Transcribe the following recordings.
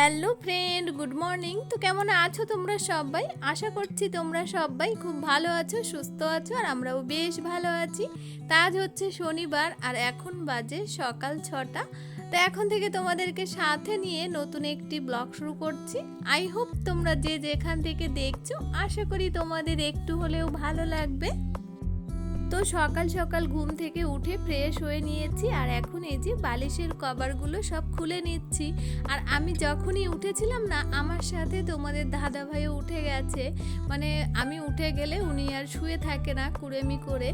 Hello friend, good morning. তো কেমন আছো তোমরা সবাই? আশা করছি তোমরা সবাই খুব ভালো আছো, সুস্থ আছো, আর আমরাও বেশ ভালো আছি। তা আজ হচ্ছে শনিবার আর এখন বাজে সকাল ছটা। তো এখন থেকে তোমাদেরকে সাথে নিয়ে নতুন একটি ব্লগ শুরু করছি। আই হোপ তোমরা যে যেখান থেকে দেখছ, আশা করি তোমাদের একটু হলেও ভালো লাগবে। তো সকাল সকাল ঘুম থেকে উঠে ফ্রেশ হয়ে নিয়েছি আর এখন এই যে বালিশের কভারগুলো সব খুলে নিচ্ছি। আর আমি যখনই উঠেছিলাম না, আমার সাথে তোমাদের দাদা ভাইও উঠে গেছে। মানে আমি উঠে গেলে উনি আর শুয়ে থাকে না কুড়েমি করে।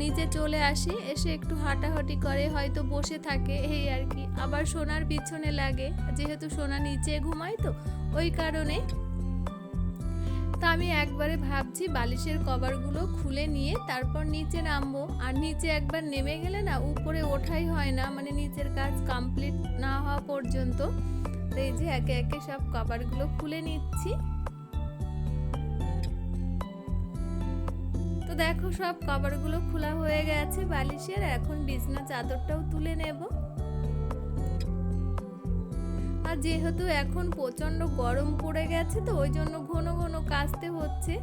নিচে চলে আসে, এসে একটু হাঁটাহাঁটি করে, হয়তো বসে থাকে, এই আর কি। আবার সোনার পিছনে লাগে, যেহেতু সোনা নিচে ঘুমায় তো, ওই কারণে তা আমি একবারে ভাবছি, বালিশের কভারগুলো খুলে নিয়ে তারপর নিচে নামবো। আর নিচে একবার নেমে গেলে না, উপরে ওঠাই হয় না মানে নিচের কাজ কমপ্লিট না হওয়া পর্যন্ত। তো এই যে একে একে সব কভারগুলো খুলে নিচ্ছি। তো দেখো সব কভারগুলো খোলা হয়ে গেছে বালিশের, এখন বিছনা চাদরটাও তুলে নেব। আর যেহেতু এখন প্রচণ্ড গরম পড়ে গেছে তো ওই জন্য ঘন ঘন কাচতে হচ্ছে।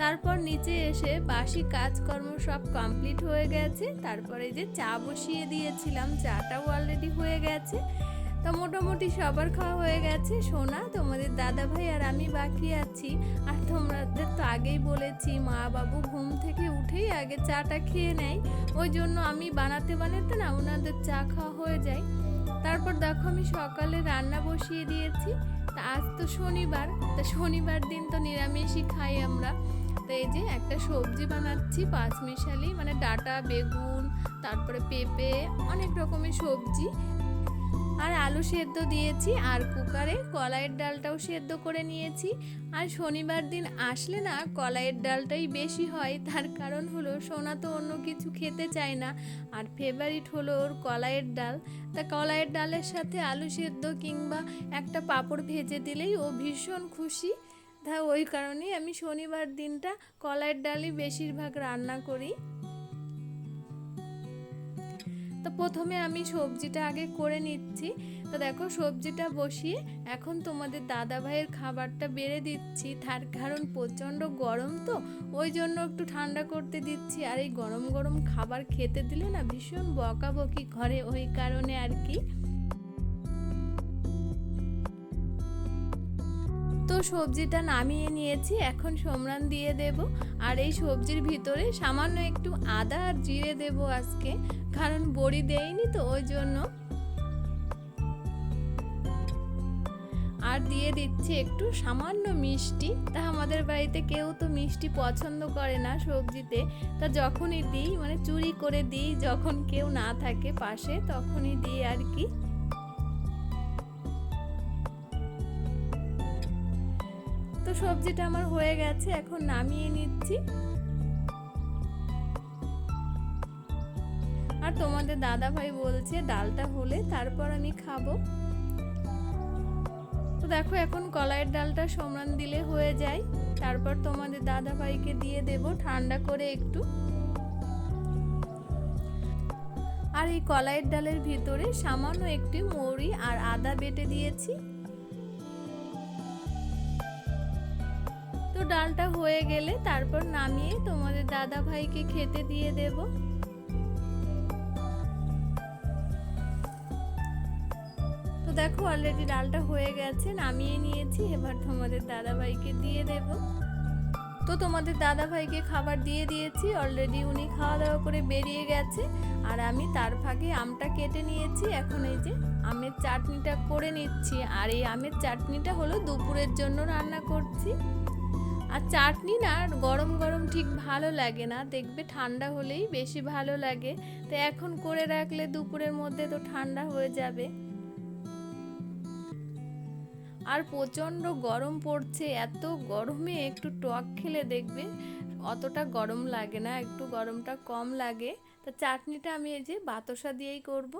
তারপর নিচে এসে বাসি কাজকর্ম সব কমপ্লিট হয়ে গেছে। তারপরে যে চা বসিয়ে দিয়েছিলাম, চাটাও অলরেডি হয়ে গেছে। তো মোটামুটি সবার খাওয়া হয়ে গেছে। সোনা, তোমাদের দাদা ভাই আর আমি বাকি আছি। আর তোমাদের তো আগেই বলেছি মা বাবু ঘুম থেকে উঠেই আগে চাটা খেয়ে নেয়। ওই জন্য আমি বানাতে বানাতে না ওনাদের চা খাওয়া হয়ে যায়। তারপর দেখো আমি সকালে রান্না বসিয়ে দিয়েছি। তা আজ তো শনিবার, তা শনিবার দিন তো নিরামিষই খাই আমরা। তো এই যে একটা সবজি বানাচ্ছি, পাঁচমিশালি মানে ডাটা, বেগুন, তারপরে পেঁপে, অনেক রকমের সবজি। আর আলু সেদ্ধ দিয়েছি, আর কুকারে কলাইয়ের ডালটাও সেদ্ধ করে নিয়েছি। আর শনিবার দিন আসলে না কলাইয়ের ডালটাই বেশি হয়, তার কারণ হলো সোনা তো অন্য কিছু খেতে চায় না। আর ফেভারিট হলো ওর কলাইয়ের ডাল। তা কলাইয়ের ডালের সাথে আলু সেদ্ধ কিংবা একটা পাঁপড় ভেজে দিলেই ও ভীষণ খুশি। তা ওই কারণেই আমি শনিবার দিনটা কলাইয়ের ডালই বেশিরভাগ রান্না করি। তো প্রথমে আমি সবজিটা আগে করে নিচ্ছি। তো দেখো সবজিটা বসিয়ে এখন তোমাদের দাদা ভাইয়ের খাবারটা বেড়ে দিচ্ছি। তার কারণ প্রচণ্ড গরম তো, ওই জন্য একটু ঠান্ডা করতে দিচ্ছি। আর এই গরম গরম খাবার খেতে দিলে না ভীষণ বকাবকি ঘরে ওই কারণে আর কি। তো সবজিটা নামিয়ে নিয়েছি, এখন সোমরান দিয়ে দেব। আর এই সবজির ভিতরে সামান্য একটু আদা আর জিরে দেব আজকে, কারণ বড়ি দেয়নি তো ওই জন্য। আর দিয়ে দিচ্ছি একটু সামান্য মিষ্টি। তা আমাদের বাড়িতে কেউ তো মিষ্টি পছন্দ করে না সবজিতে। তা যখনই দিই মানে চুরি করে দিই, যখন কেউ না থাকে পাশে, তখনই দিই আর কি। সবজিটা আমার হয়ে গেছে, এখন নামিয়ে নিচ্ছি। আর তোমাদের দাদা ভাই বলছে ডালটা হলে তারপর আমি খাব। তো দেখো, এখন কলাইয়ের ডালটা সমান দিলে হয়ে যায়। তারপর তোমাদের দাদা ভাইকে দিয়ে দেব ঠান্ডা করে একটু। আর এই কলাইয়ের ডালের ভিতরে সামান্য একটি মৌরি আর আদা বেটে দিয়েছি। ডালটা হয়ে গেলে তারপর নামিয়ে তোমাদের দাদা ভাইকে খেতে দিয়ে দেব। তো দেখো অলরেডি ডালটা হয়ে গেছে, নামিয়ে নিয়েছি, এবার তোমাদের দাদা ভাইকে দিয়ে দেব। তো তোমাদের দাদা ভাইকে খাবার দিয়ে দিয়েছি অলরেডি উনি খাওয়া দাওয়া করে বেরিয়ে গেছে, আর আমি তার ফাঁকে আমটা কেটে নিয়েছি। এখন এই যে আমের চাটনিটা করে নিচ্ছি, আর এই আমের চাটনিটা হলো দুপুরের জন্য রান্না করছি। আর চাটনি না গরম গরম ঠিক ভালো লাগে না। দেখবে ঠান্ডা হলেই বেশি ভালো লাগে। তো এখন করে রাখলে দুপুরের মধ্যে তো ঠান্ডা হয়ে যাবে। আর প্রচণ্ড গরম পড়ছে, এত গরমে একটু টক খেলে দেখবে অতটা গরম লাগে না, একটু গরমটা কম লাগে। তো চাটনিটা আমি এই যে বাতাসা দিয়েই করব।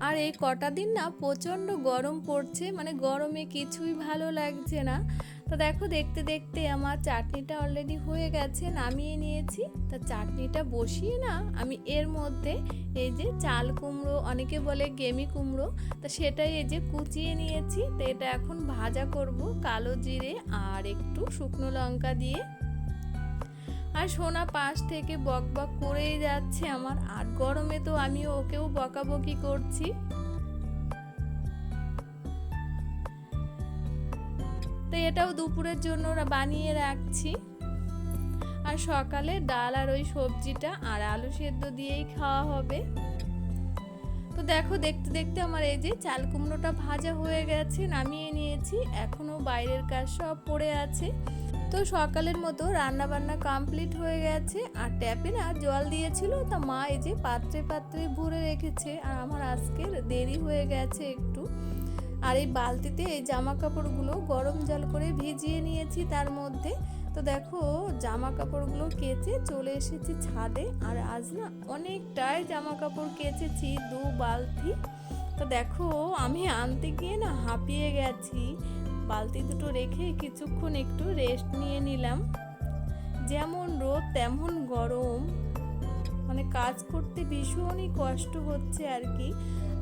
আর এই কটা দিন না প্রচণ্ড গরম পড়ছে মানে গরমে কিছুই ভালো লাগছে না। তো দেখো, দেখতে দেখতে আমার চাটনিটা অলরেডি হয়ে গেছে, নামিয়ে নিয়েছি। তা চাটনিটা বসিয়ে না আমি এর মধ্যে এই যে চাল কুমড়ো, অনেকে বলে গেমি কুমড়ো, তা সেটাই এই যে কুচিয়ে নিয়েছি। তো এটা এখন ভাজা করব কালো জিরে আর একটু শুকনো লঙ্কা দিয়ে। আর সোনা পাশ থেকে বক বক করেই যাচ্ছে। আমার আর গরমে তো আমি ওকেও বকাবকি করছি। তো এটাও দুপুরের জন্য বানিয়ে রাখছি। আর সকালে ডাল আর ওই সবজিটা আর আলু সেদ্ধ দিয়েই খাওয়া হবে। তো দেখো, দেখতে দেখতে আমার এই যে চাল কুমড়োটা ভাজা হয়ে গেছে, নামিয়ে নিয়েছি। এখনও বাইরের কাজ সব পড়ে আছে। তো সকালের মতো রান্না বান্না কমপ্লিট হয়ে গেছে। আর ট্যাপে না জল দিয়েছিল, তা মা এই যে পাত্রে পাত্রে ভরে রেখেছে, আর আমার আজকের দেরি হয়ে গেছে একটু। আর এই বালতিতে এই জামা কাপড়গুলো গরম জল করে ভিজিয়ে নিয়েছি তার মধ্যে। তো দেখো জামা কাপড়গুলো কেচে চলে এসেছি ছাদে, আর আজ না অনেকটাই জামা কাপড় কেচেছি দু বালতি। তো দেখো, আমি আনতে গিয়ে না হাঁপিয়ে গেছি। বালতি দুটো রেখে কিছুক্ষণ একটু রেস্ট নিয়ে নিলাম। যেমন রোদ, তেমন গরম। মানে কাজ করতে ভীষণই কষ্ট হচ্ছে আর কি।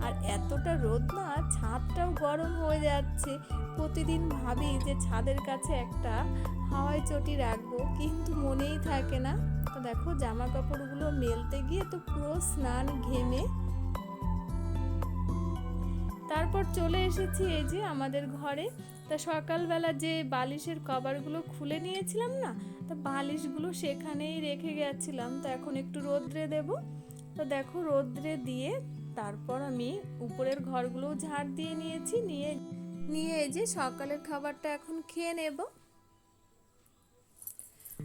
আর এতটা রোদ না, ছাদটাও গরম হয়ে যাচ্ছে। প্রতিদিন ভাবি যে ছাদের কাছে একটা হাওয়াই চটি রাখব, কিন্তু মনেই থাকে না। তো দেখো জামা কাপড়গুলো মেলতে গিয়ে তো পুরো স্নান ঘেমে। তারপর চলে এসেছি এই যে আমাদের ঘরে। তা সকালবেলা যে বালিশের কভারগুলো খুলে নিয়েছিলাম না, তা বালিশগুলো সেখানেই রেখে গেছিলাম। তো এখন একটু রোদ্রে দেব। তো দেখো রোদ্রে দিয়ে তারপর আমি উপরের ঘরগুলো ঝাড় দিয়ে নিয়েছি। নিয়ে নিয়ে এই যে সকালের খাবারটা এখন খেয়ে নেব।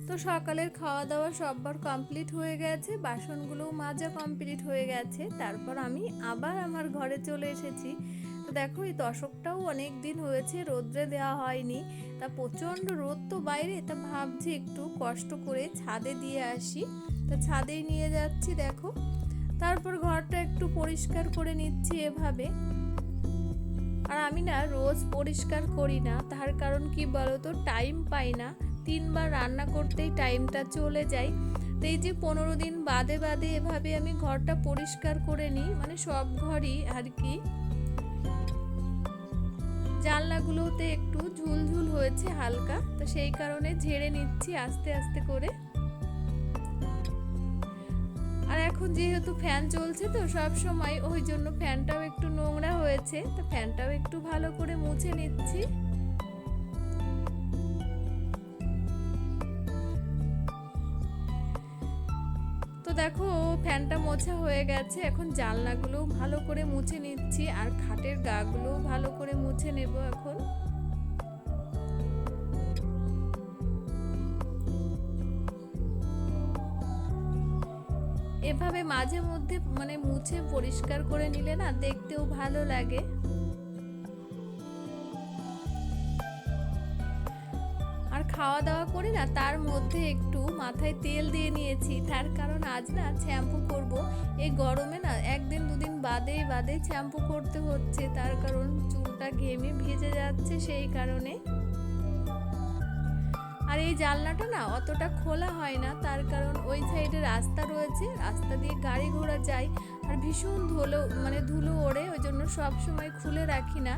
তো সকালের খাওয়া দাওয়া সববার কমপ্লিট হয়ে গেছে, বাসনগুলোও মাজা কমপ্লিট হয়ে গেছে। তারপর আমি আবার আমার ঘরে চলে এসেছি। তো দেখো, এই দশকটাও অনেক দিন হয়েছে, রোদ্রে দেওয়া হয়নি। তা প্রচণ্ড রোদ তো বাইরে, তা ভাবছি একটু কষ্ট করে ছাদে দিয়ে আসি। তা ছাদেই নিয়ে যাচ্ছি, দেখো। তারপর ঘরটা একটু পরিষ্কার করে নিচ্ছি এভাবে। আর আমি না রোজ পরিষ্কার করি না, তার কারণ কি বলতো টাইম পাই না। তিনবার রান্না করতেই টাইমটা চলে যায়। তো এই যে পনেরো দিন বাদে বাদে এভাবে আমি ঘরটা পরিষ্কার করে নিই মানে সব ঘরই আর কি। জানলাগুলোতে একটু ঝুলঝুল হয়েছে হালকা, তো সেই কারণে ঝেড়ে নিচ্ছি আস্তে আস্তে করে। আর এখন যেহেতু ফ্যান চলছে, তো সব সময় ওই জন্য ফ্যানটাও একটু নোংরা হয়েছে, তো ফ্যানটাও একটু ভালো করে মুছে নিচ্ছি। দেখো, ফ্যানটা মোছা হয়ে গেছে। এখন জানলাগুলোও ভালো করে মুছে নিচ্ছি আর খাটের গাগুলোও ভালো করে মুছে নেব এখন। এভাবে মাঝে মধ্যে মানে মুছে পরিষ্কার করে নিলে না দেখতেও ভালো লাগে। খাওয়া দাওয়া করি না, তার মধ্যে একটু মাথায় তেল দিয়ে নিয়েছি। তার কারণ আজ না শ্যাম্পু করব। এই গরমে না একদিন দুদিন বাদে বাদে শ্যাম্পু করতে হচ্ছে। তার কারণ চুলটা ঘেমে ভেজে যাচ্ছে সেই কারণে। আর এই জানলাটা না অতটা খোলা হয় না, তার কারণ ওই সাইডে রাস্তা রয়েছে। রাস্তা দিয়ে গাড়ি ঘোড়া যায় আর ভীষণ ধুলো মানে ধুলো ওড়ে, ওই জন্য সব সময় খুলে রাখি না।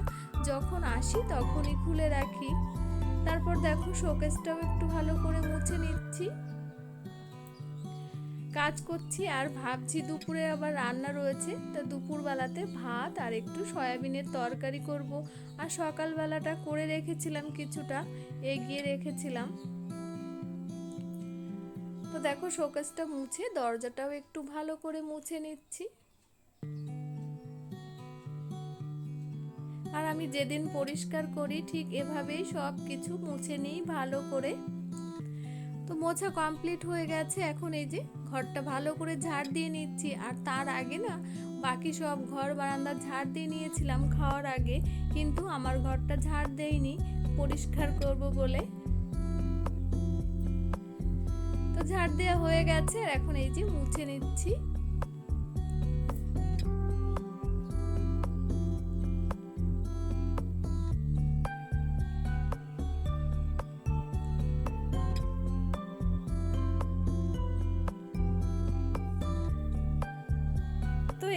যখন আসি তখনই খুলে রাখি। তারপর দেখো শোকেসটাও একটু ভালো করে মুছে নিচ্ছি। কাজ করছি আর ভাবছি দুপুরে আবার রান্না রয়েছে। তা দুপুরবেলাতে ভাত আর একটু সয়াবিনের তরকারি করব। আর সকালবেলাটা করে রেখেছিলাম কিছুটা, এগিয়ে রেখেছিলাম। তো দেখো শোকেসটা মুছে, দরজাটাও একটু ভালো করে মুছে নিচ্ছি। আর আমি যেদিন পরিষ্কার করি, ঠিক এভাবেই সব কিছু মুছে নিই ভালো করে। তো মোছা কমপ্লিট হয়ে গেছে, এখন এই যে ঘরটা ভালো করে ঝাড় দিয়ে নিচ্ছি। আর তার আগে না, বাকি সব ঘর বারান্দা ঝাড় দিয়ে নিয়েছিলাম খাওয়ার আগে, কিন্তু আমার ঘরটা ঝাড় দেয়নি, পরিষ্কার করব বলে। তো ঝাড় দেওয়া হয়ে গেছে, আর এখন এই যে মুছে নিচ্ছি।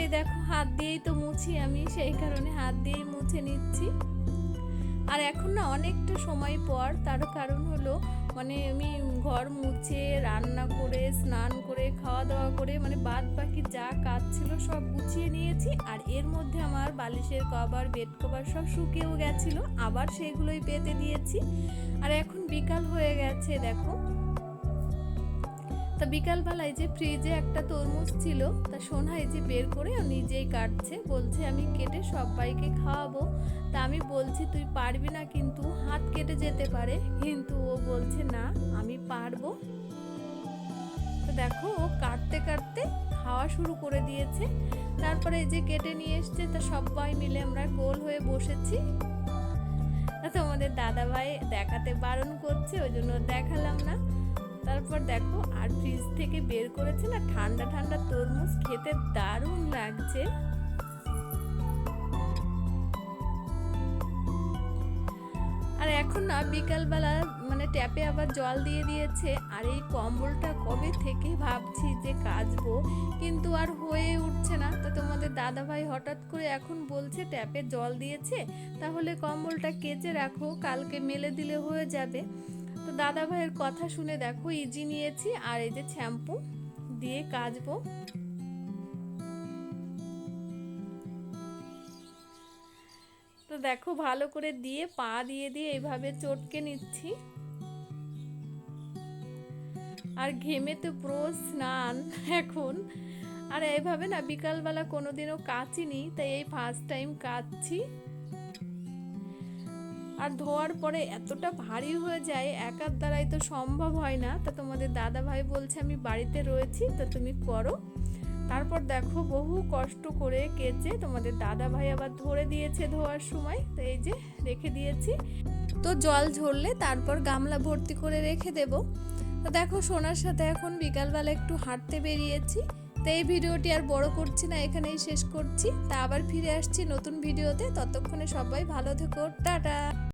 এই দেখো, হাত দিয়েই তো মুছি আমি, সেই কারণে হাত দিয়েই মুছে নিচ্ছি। আর এখন না অনেকটা সময় পর, তার কারণ হলো মানে আমি ঘর মুছে, রান্না করে, স্নান করে খাওয়া দাওয়া করে মানে বাদ বাকি যা কাজ ছিল সব গুছিয়ে নিয়েছি। আর এর মধ্যে আমার বালিশের কভার, বেড কভার সব শুকিয়েও গেছিল, আবার সেগুলোই পেতে দিয়েছি। আর এখন বিকাল হয়ে গেছে, দেখো। তা বিকালবেলায় যে ফ্রিজে একটা তরমুজ ছিল, তা সোনা এই যে বের করে নিজেই কাটছে, বলছে আমি কেটে সবাইকে খাওয়াবো। তা আমি বলছি, তুই পারবি না কিন্তু, হাত কেটে যেতে পারে। কিন্তু ও বলছে, না, আমি পারব। তো দেখো, ও কাটতে কাটতে খাওয়া শুরু করে দিয়েছে। তারপরে এই যে কেটে নিয়ে এসছে, তা সবাই মিলে আমরা গোল হয়ে বসেছি। তোমাদের দাদা ভাই দেখাতে বারণ করছে, ওই জন্য দেখালাম না। তারপর দেখো, আর ফ্রিজ থেকে বের করেছে না, ঠান্ডা ঠান্ডা তরমুজ, খেতে দারুণ লাগছে। আর এখন না, বিকালবেলা মানে ট্যাপে আবার জল দিয়ে দিয়েছে, আর এই কম্বলটা কবে থেকে ভাবছি যে কাচবো, কিন্তু আর হয়ে উঠছে না। তো তোমাদের দাদা ভাই হঠাৎ করে এখন বলছে ট্যাপে জল দিয়েছে, তাহলে কম্বলটা কেচে রাখো, কালকে মেলে দিলে হয়ে যাবে। তো দাদা ভাইয়ের কথা শুনে দেখো, ইজি নিয়েছি, আর এই যে শ্যাম্পু দিয়ে কাচবো। তো দেখো, ভালো করে দিয়ে পা দিয়ে দিয়ে এইভাবে চটকে নিচ্ছি। আর ঘেমে তো পুরো স্নান এখন। আর এইভাবে না, বিকালবেলা কোনোদিনও কাচিনি, তাই এই ফার্স্ট টাইম কাচ্ছি। আর ধোয়ার পরে এতটা ভারী হয়ে যায় একার দ্বারাই তো সম্ভব হয় না। তা তোমাদের দাদা ভাই বলছে, আমি বাড়িতে রয়েছি, তো তুমি করো। তারপর দেখো বহু কষ্ট করে কেচে তোমাদের দাদা ভাই আবার ধরে দিয়েছে ধোয়ার সময়। তো এই যে রেখে দিয়েছি। তো জল ঝরলে তারপর গামলা ভর্তি করে রেখে দেব। তো দেখো সোনার সাথে এখন বিকালবেলা একটু হাঁটতে বেরিয়েছি। তো এই ভিডিওটি আর বড় করছি না, এখানেই শেষ করছি। তা আবার ফিরে আসছি নতুন ভিডিওতে। ততক্ষণে সবাই ভালো থেকো। টাটা!